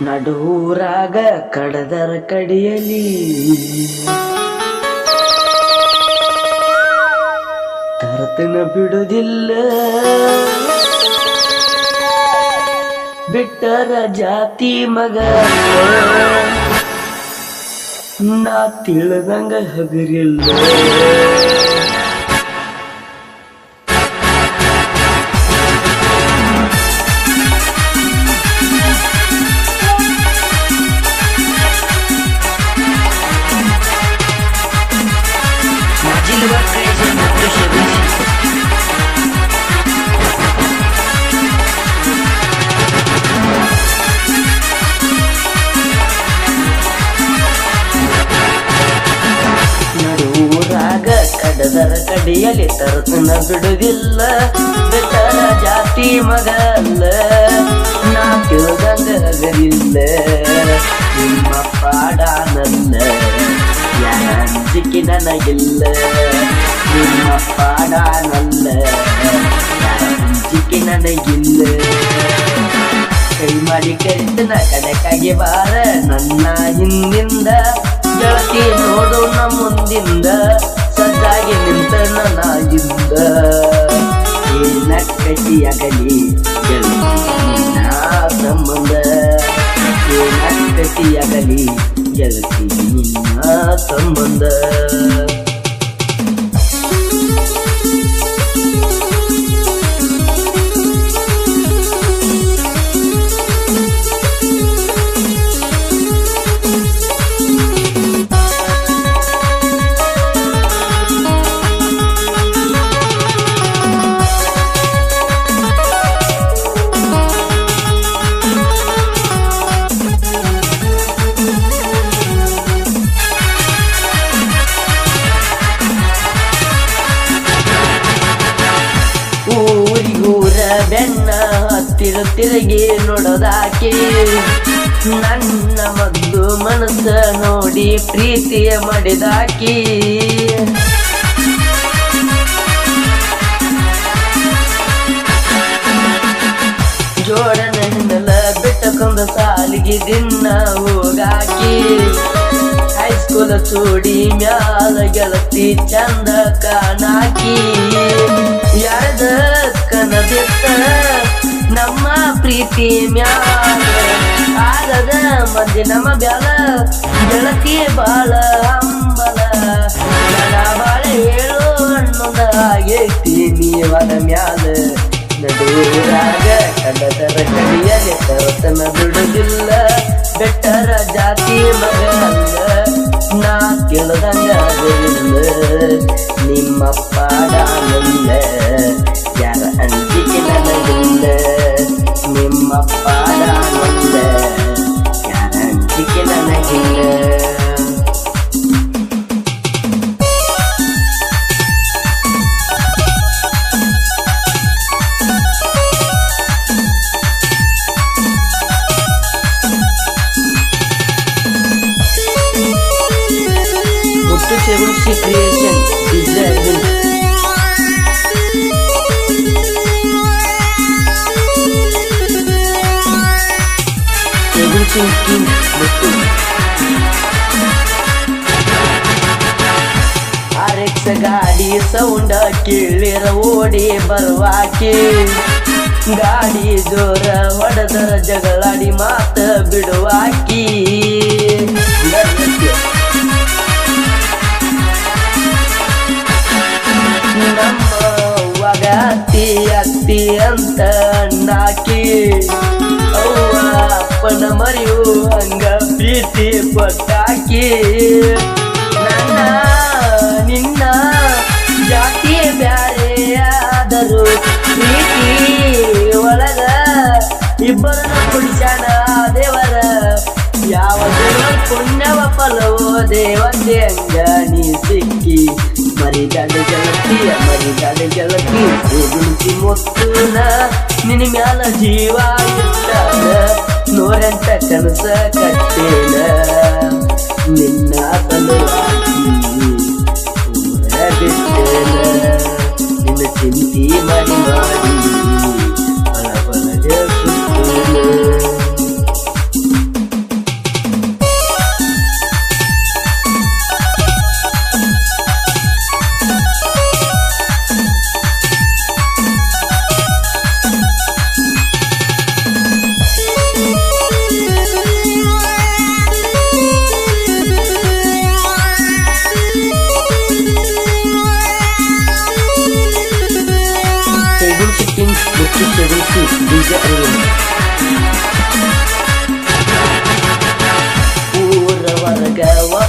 ನಡೂರಾಗ ಕಡದರ ಕಡಿಯಲಿ. ತರತನ ಬಿಡುದಿಲ್ಲ. ಬಿಟ್ಟರ ಜಾತಿ ಮಗ. ನಾ ತಿಳಿದಂಗ ಹಗರಿಲ್ಲ. ಕಡದರ ಕಡಿಯಲಿ ತರತನ ಬಿಡುದಿಲ್ಲ ಬೆಟ್ಟರ ಜಾತಿ ಮಗಲ್ಲ ನಾ ತಿಳಿದಂಗ ಹಗರಿಲ್ಲ ನಿಮ್ಮ ಪಾಡಾನಲ್ಲ ಅಂಜಿಕೆ ನನಗಿಲ್ಲ ನಿಮ್ಮ ಪಾಡಾನಲ್ಲ ಯಾರ ಅಂಜಿಕೆ ನನಗಿಲ್ಲ. ಕೈ ಮಾಡಿ ಕರಿತನ ಕಡೆಕಾಗಿ ಬಾರ. ನನ್ನ ಹಿಂದಿಂದ ಗೆಳತಿ ನೋಡು ನಮ್ಮ ಮುಂದಿಂದ. ಸದ್ದಾಗಿ ನಿಂತ ನನಗಿಂದ ಏನ ಕಟ್ಟಿಯಾಗಲಿ ಗೆಳತಿ ಸಂಬಂಧ ಏನ ಕಟಿಯಾಗಲಿ ಗೆಳತಿ ನಿನ್ನ ಸಂಬಂಧ ಹತ್ತಿರ ತಿರುಗಿ ನೋಡೋದಾಕೆ. ನನ್ನ ಮದ್ದು ಮನಸ್ಸ ನೋಡಿ ಪ್ರೀತಿಯ ಮಾಡಿದಾಕಿ. ಜೋಡನ ಹಿನ್ನಲ ಬಿಟ್ಟಕೊಂದ ಸಾಲಿಗೆ ದಿನ ಹೋಗಾಕಿ. ಹೈಸ್ಕೂಲ ಚೂಡಿ ಮ್ಯಾಲ ಗೆಳತಿ ಚಂದ ಕಾಣಾಕಿ. ಯಾರದ ಕನದಿತ್ತ ನಮ್ಮ ಪ್ರೀತಿ ಮ್ಯಾಲ ಆಗದ ಮಂದಿ ನಮ್ಮ ಬ್ಯಾಲ ಗೆಳತಿ ಬಾಳ ಅಂಬಲ ಬಾಳ ಹೇಳು ಅನ್ನೋದ ಆಗೈತಿ ನೀವದ ಮ್ಯಾಲ. ನಡುರಾಗ ಕಡದರ ಕಡಿಯಲಿ ತರತನ ಬಿಡುದಿಲ್ಲ. ಬೆಟ್ಟರ ಜಾತಿ ಮಗನಲ್ಲ Cherushi Creation deserving. King Betul आरेक्स गाडी सौंड किळीर ओडी बरवाकी गाडी जोर वडदर जगलाडी मात बिडवाकी ಅತ್ತಿ ಅಂತ ನಾಕಿ. ಅಪ್ಪನ ಮರಿಯು ಹಂಗ ಪ್ರೀತಿ ಕೊಟ್ಟಾಕಿ ನನ್ನ, ನಿನ್ನ ಜಾತಿ ಬ್ಯಾರೆ ಆದರು ಪ್ರೀತಿ ಒಳಗ ಇಬ್ಬರನ್ನ ಕುಡಿಸ್ಯಾನ ದೇವರ. ಯಾವ ದೇವ ಪುಣ್ಯವ ಫಲವೋ ದೇವತೆ ಹಂಗ ನೀ ಸಿಕ್ಕಿ. ಮರಿ ಮರಿದಾಡ ಗೆಳತಿ ಗುಣಿಸಿ ಮುತ್ತುನ ನಿನ್ನ ಮ್ಯಾಲ ಜೀವ ಇಟ್ಟಾಗ ನೂರೆಂಟ ಕನಸ ಕಟ್ಟೇನ. ನಿನ್ನ ಸಲುವಾಗಿ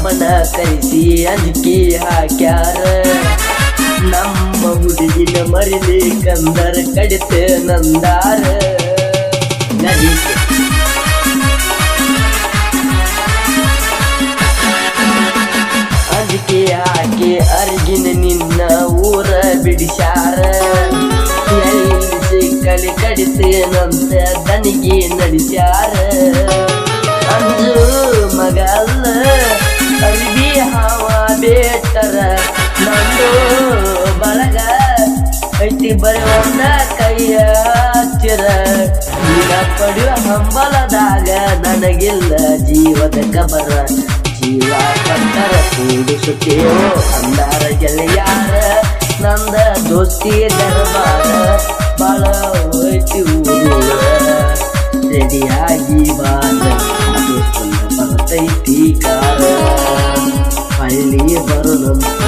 ಒಬ್ಬನ ಕರೆಸಿ ಅಂಜಿಕೆ ಹಾಕ್ಯಾರ. ನಮ್ಮ ಹುಡುಗಿನ ಮರಿಲಿ ಕಂದರ ಕಡಿತ ನಂದಾರ. ಅಂಜಿಕೆ ಹಾಕಿ ಅರಿಗಿನ ನಿನ್ನ ಊರ ಬಿಡಿಸ್ಯಾರ. ಕಲಿ ಕಡಿತ ನಂದ ದನಿಗೆ ನಡೆಸ್ಯಾರ. ಅಂಜು ಹಾವ ಬೇಟರ ನಂದು ಬಳಗ ಐತಿ ಬರೆಯೊಂದ ಕೈಯ ಹತ್ತಿರ. ಈಗ ಪಡೆಯುವ ಹಂಬಲದಾಗ ನನಗಿಲ್ಲ ಜೀವದ ಕಬರ ಜೀವ ಕಂಡರ ಕೂಡಿಸುತ್ತೇವೋ ಅಂದಾರ ಗೆಳೆಯಾರ, ನಂದ ದೋಸ್ತಿ ದರ್ಬಾರ. ಬಾಳ ಹೋಯ್ತಿ ಊರ ರೆಡಿಯಾಗಿ ಬಾರ. ಅದು ಬರ್ತೈತಿ I live alone.